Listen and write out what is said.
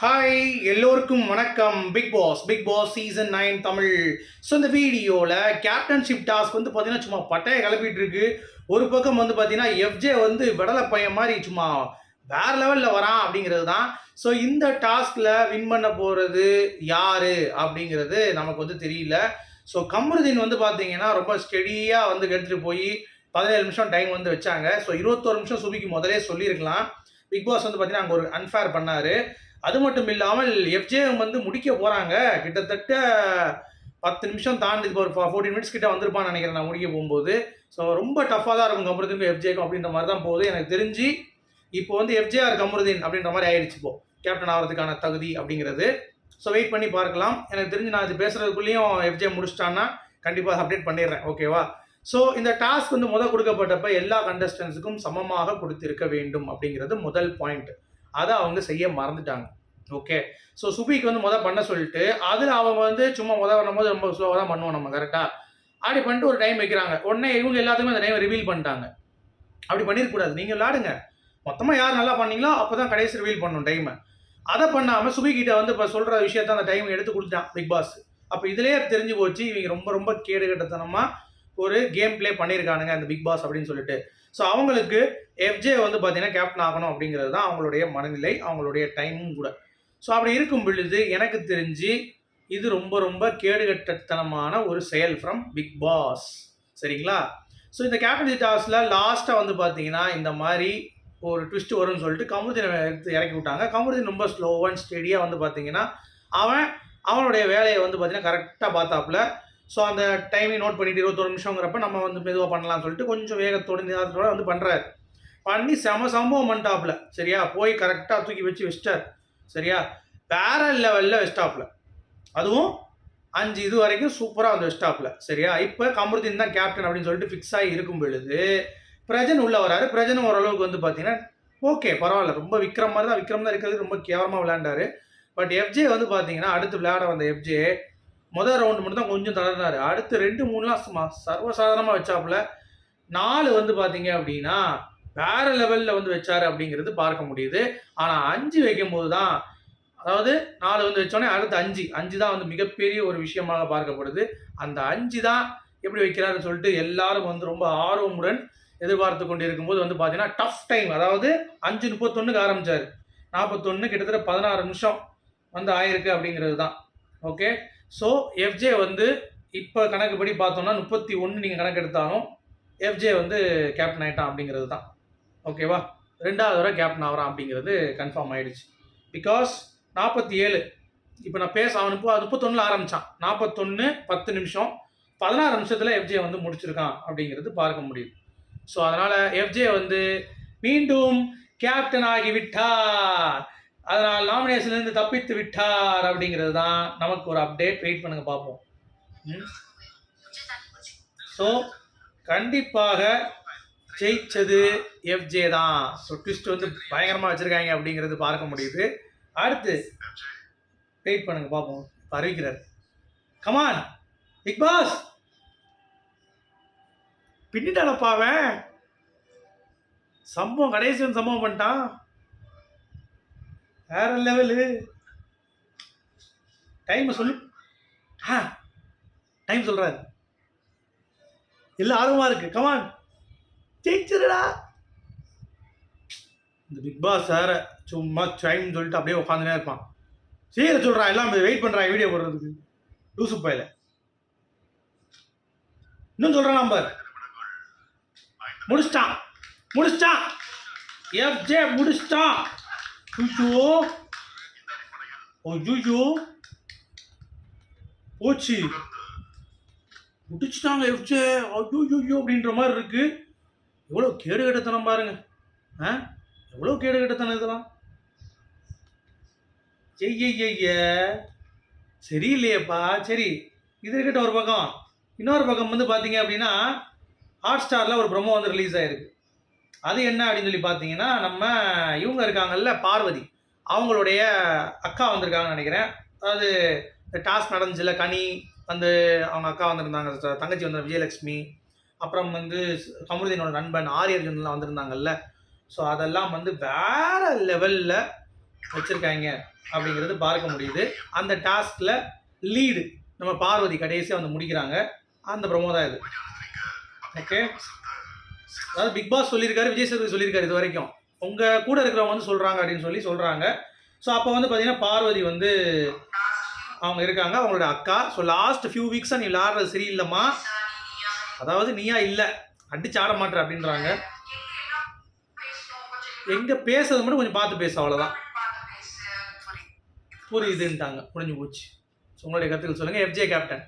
Hi எல்லோருக்கும் வணக்கம். Big boss big boss season nine Tamil. So இந்த வீடியோவில் கேப்டன்ஷிப் டாஸ்க் வந்து பார்த்தீங்கன்னா சும்மா பட்டையை கிளப்பிட்டு இருக்கு ஒரு பக்கம் வந்து பார்த்தீங்கன்னா எஃப்ஜே வந்து விடலை பையன் மாதிரி சும்மா வேற லெவலில் வரான் அப்படிங்கிறது தான் ஸோ இந்த டாஸ்கில் வின் பண்ண போகிறது யார் அப்படிங்கிறது நமக்கு வந்து தெரியல. ஸோ கமருதீன் வந்து பார்த்தீங்கன்னா ரொம்ப ஸ்டெடியாக வந்து எடுத்துகிட்டு போய் பதினேழு நிமிஷம் டைம் வந்து வச்சாங்க. ஸோ இருபத்தோரு நிமிஷம் சுபிக்கு முதலே சொல்லியிருக்கலாம். பிக் பாஸ் வந்து பார்த்தீங்கன்னா அங்கே ஒரு அன்ஃபேர் பண்ணார். அது மட்டும் இல்லாமல் எஃப்ஜே வந்து முடிக்க போகிறாங்க கிட்டத்தட்ட பத்து நிமிஷம் தாண்டி இப்போ ஒரு ஃபோர்டீன் மினிட்ஸ் கிட்ட வந்திருப்பான்னு நினைக்கிறேன் நான் முடிக்க போகும்போது. ஸோ ரொம்ப டஃப்பாக தான் இருக்கும் கமருதீன் எஃப்ஜேக்கும் அப்படின்ற மாதிரி தான் போகுது. எனக்கு தெரிஞ்சு இப்போ வந்து எஃப்ஜேஆர் கமருதீன் அப்படின்ற மாதிரி ஆயிடுச்சு இப்போ. கேப்டன் ஆகிறதுக்கான தகுதி அப்படிங்கிறது. ஸோ வெயிட் பண்ணி பார்க்கலாம். எனக்கு தெரிஞ்சு நான் இது பேசுகிறதுக்குள்ளேயும் எஃப்ஜே முடிச்சிட்டான்னா கண்டிப்பாக அப்டேட் பண்ணிடுறேன். ஓகேவா ஸோ இந்த டாஸ்க் வந்து முதல் கொடுக்கப்பட்டப்ப எல்லா கண்டஸ்டன்ஸுக்கும் சமமாக கொடுத்திருக்க வேண்டும் அப்படிங்கிறது முதல் பாயிண்ட் அதை அவங்க செய்ய மறந்துட்டாங்க. ஓகே ஸோ சுபிக்கு வந்து முதல் பண்ண சொல்லிட்டு அதில் அவங்க வந்து சும்மா முதல் பண்ணும்போது ரொம்ப ஸ்லோவாக தான் பண்ணுவோம் நம்ம கரெக்டாக அப்படி பண்ணிட்டு ஒரு டைம் வைக்கிறாங்க. உடனே இவங்க எல்லாத்துக்குமே அந்த டைம் ரிவீல் பண்ணிட்டாங்க. அப்படி பண்ணிருக்கூடாது நீங்கள் விளாடுங்க மொத்தமாக யார் நல்லா பண்ணீங்களோ அப்போ தான் கடைசி ரிவீல் பண்ணும் டைமை அதை பண்ணாமல் சுபிக்கிட்ட வந்து இப்போ சொல்கிற விஷயத்த அந்த டைம் எடுத்து கொடுத்துட்டான் பிக் பாஸ் அப்போ இதுலேயே தெரிஞ்சு போச்சு இவங்க ரொம்ப ரொம்ப கேடுகட்டத்தனமாக ஒரு கேம் ப்ளே பண்ணியிருக்கானுங்க அந்த பிக் பாஸ் அப்படின்னு சொல்லிட்டு. ஸோ அவங்களுக்கு எஃப்ஜே வந்து பார்த்தீங்கன்னா கேப்டன் ஆகணும் அப்படிங்கிறது தான் அவங்களுடைய மனநிலை அவங்களுடைய டைமும் கூட. ஸோ அப்படி இருக்கும் பொழுது எனக்கு தெரிஞ்சு இது ரொம்ப ரொம்ப கேடுகட்டத்தனமான ஒரு செயல் ஃப்ரம் பிக் பாஸ் சரிங்களா? ஸோ இந்த கேப்டன்சி டாஸில் லாஸ்ட்டாக வந்து பார்த்தீங்கன்னா இந்த மாதிரி ஒரு ட்விஸ்ட் வரும்னு சொல்லிட்டு கமுதினை எடுத்து இறக்கி விட்டாங்க. கமுதின் ரொம்ப ஸ்லோவ் அண்ட் ஸ்டெடியாக வந்து பார்த்தீங்கன்னா அவன் அவனுடைய வேலையை வந்து பார்த்தீங்கன்னா கரெக்டாக பார்த்தாப்புல. ஸோ அந்த டைமிங் நோட் பண்ணிட்டு இருபத்தொரு நிமிஷங்கிறப்ப நம்ம வந்து மெதுவாக பண்ணலாம்னு சொல்லிட்டு கொஞ்சம் வேகத்தோடு நிதானத்தோடு வந்து பண்ணுறாரு பண்ணி செம சம்பவம் பண்ணிட்டாப்புல. சரியா? போய் கரெக்டாக தூக்கி வச்சு வச்சிட்டார். சரியா? வேற லெவலில் வச்சிட்டாப்புல. அதுவும் அஞ்சு இது வரைக்கும் சூப்பராக வந்து வச்சிட்டாப்புல. சரியா? இப்போ கமருதீன் தான் கேப்டன் அப்படின்னு சொல்லிட்டு ஃபிக்ஸ் ஆகி இருக்கும் பொழுது பிரஜன் உள்ளே வராரு. பிரஜன் ஓரளவுக்கு வந்து பார்த்தீங்கன்னா ஓகே பரவாயில்ல. ரொம்ப விக்ரம் மாதிரி தான் விக்ரம் தான் இருக்கிறது ரொம்ப கேவலமாக விளையாண்டாரு. பட் எஃப்ஜே வந்து பார்த்தீங்கன்னா அடுத்து விளையாட வந்த எஃப்ஜே முதல் ரவுண்டு மட்டும் தான் கொஞ்சம் தளர்னாரு அடுத்து ரெண்டு மூணுலாம் சும்மா சர்வசாதாரணமாக வச்சாப்புல நாலு வந்து பார்த்தீங்க அப்படின்னா வேற லெவலில் வந்து வச்சாரு அப்படிங்கிறது பார்க்க முடியுது. ஆனால் அஞ்சு வைக்கும்போது தான் அதாவது நாலு வந்து வச்சோடனே அடுத்து அஞ்சு. அஞ்சு தான் வந்து மிகப்பெரிய ஒரு விஷயமாக பார்க்கப்படுது. அந்த அஞ்சு தான் எப்படி வைக்கிறாருன்னு சொல்லிட்டு எல்லாரும் வந்து ரொம்ப ஆர்வமுடன் எதிர்பார்த்து கொண்டு இருக்கும்போது வந்து பார்த்தீங்கன்னா டஃப் டைம் அதாவது அஞ்சு முப்பத்தொன்னுக்கு ஆரம்பித்தார் நாற்பத்தொன்று கிட்டத்தட்ட பதினாறு நிமிஷம் வந்து ஆயிருக்கு அப்படிங்கிறது தான். ஓகே ஸோ எஃப்ஜே வந்து இப்போ கணக்குப்படி பார்த்தோம்னா முப்பத்தி ஒன்று நீங்கள் கணக்கு எடுத்தாலும் எஃப்ஜே வந்து கேப்டன் ஆகிட்டான் அப்படிங்கிறது தான் ஓகேவா ரெண்டாவது வரை கேப்டன் ஆகிறான் அப்படிங்கிறது கன்ஃபார்ம் ஆயிடுச்சு. பிகாஸ் நாற்பத்தி ஏழு இப்போ நான் பேச அவன் இப்போ முப்பத்தொன்னில் ஆரம்பித்தான் நாற்பத்தொன்று பத்து நிமிஷம் பதினாறு நிமிஷத்தில் எஃப்ஜே வந்து முடிச்சிருக்கான் அப்படிங்கிறது பார்க்க முடியுது ஸோ அதனால் எஃப்ஜே வந்து மீண்டும் கேப்டன் ஆகிவிட்டார். அதனால் நாமினேஷன்லேருந்து தப்பித்து விட்டார் அப்படிங்கிறது தான் நமக்கு ஒரு அப்டேட் வெயிட் பண்ணுங்க பார்ப்போம். ஸோ கண்டிப்பாக ஜெயிச்சது எஃப்ஜே தான். ஸோ ட்விஸ்ட் வந்து பயங்கரமாக வச்சுருக்காங்க அப்படிங்கிறது பார்க்க முடியுது. அடுத்து வெயிட் பண்ணுங்க பார்ப்போம். அறிவிக்கிறார். கமான் பிக் பாஸ் பின்னிட்டானப்பா சம்பவம் கடைசி சம்பவம் பண்ணிட்டான். வேற லெவலு டைமை சொல்லு. ஆ டைம் சொல்கிறாரு எல்லாம் ஆர்வமாக இருக்கு. கமான் ஜெயிச்சிருடா. இந்த பிக் பாஸ் சார சும்மா டைம் சொல்லிட்டு அப்படியே உட்காந்துனே இருப்பான். சீர சொல்கிறான் எல்லாம் வெயிட் பண்ணுறான் வீடியோ போடுறதுக்கு. லூசு பையில. இன்னும் சொல்கிறான் நம்பர் முடிச்சிட்டான். முடிச்சிட்டான். எஃப்ஜே முடிச்சிட்டான். ஐயோ ஐயோ போச்சு. முடிச்சுட்டாங்க எஃப்ஜே ஐயோ ஐயோ அப்படின்ற மாதிரி இருக்கு. எவ்வளோ கேடு கட்டத்தனம் பாருங்க. ஆ? எவ்வளோ கேடு கட்டத்தனம் இதெல்லாம் ஐய இல்லையப்பா சரி இது இருக்கட்டும் ஒரு பக்கம். இன்னொரு பக்கம் வந்து பார்த்தீங்க அப்படின்னா ஹாட் ஸ்டாரில் ஒரு ப்ரொமோ வந்து ரிலீஸ் ஆயிருக்கு. அது என்ன அப்படின்னு சொல்லி பார்த்தீங்கன்னா நம்ம இவங்க இருக்காங்கல்ல பார்வதி. அவங்களுடைய அக்கா வந்திருக்காங்கன்னு நினைக்கிறேன். அதாவது டாஸ்க் நடந்துச்சுல கனி வந்து அவங்க அக்கா வந்திருந்தாங்க தங்கச்சி வந்து விஜயலட்சுமி அப்புறம் வந்து கமருதீனோட நண்பன் ஆரியர்ஜுன்லாம் வந்திருந்தாங்கல்ல. ஸோ அதெல்லாம் வந்து வேற லெவலில் வச்சுருக்காங்க அப்படிங்கிறது பார்க்க முடியுது. அந்த டாஸ்கில் லீடு நம்ம பார்வதி கடைசியாக வந்து முடிக்கிறாங்க. அந்த ப்ரொமோ தான் இது. ஓகே அதாவது பிக் பாஸ் சொல்லியிருக்காரு விஜய் சேதுபதி சொல்லியிருக்காரு இது வரைக்கும். உங்கள் கூட இருக்கிறவங்க வந்து சொல்கிறாங்க அப்படின்னு சொல்லி சொல்கிறாங்க ஸோ அப்போ வந்து பார்த்தீங்கன்னா பார்வதி வந்து அவங்க இருக்காங்க அவங்களோட அக்கா. ஸோ லாஸ்ட் ஃபியூ வீக்ஸாக நீ விளாட்றது சரியில்லைம்மா. அதாவது நீயா இல்லை அடிச்சு ஆட மாட்டேற அப்படின்றாங்க. எங்கே பேசுறது மட்டும் கொஞ்சம் பார்த்து பேச அவ்வளோதான் புரியுதுன்ட்டாங்க. முடிஞ்சு போச்சு. ஸோ உங்களுடைய கருத்துக்கள் சொல்லுங்கள் எஃப்ஜே கேப்டன்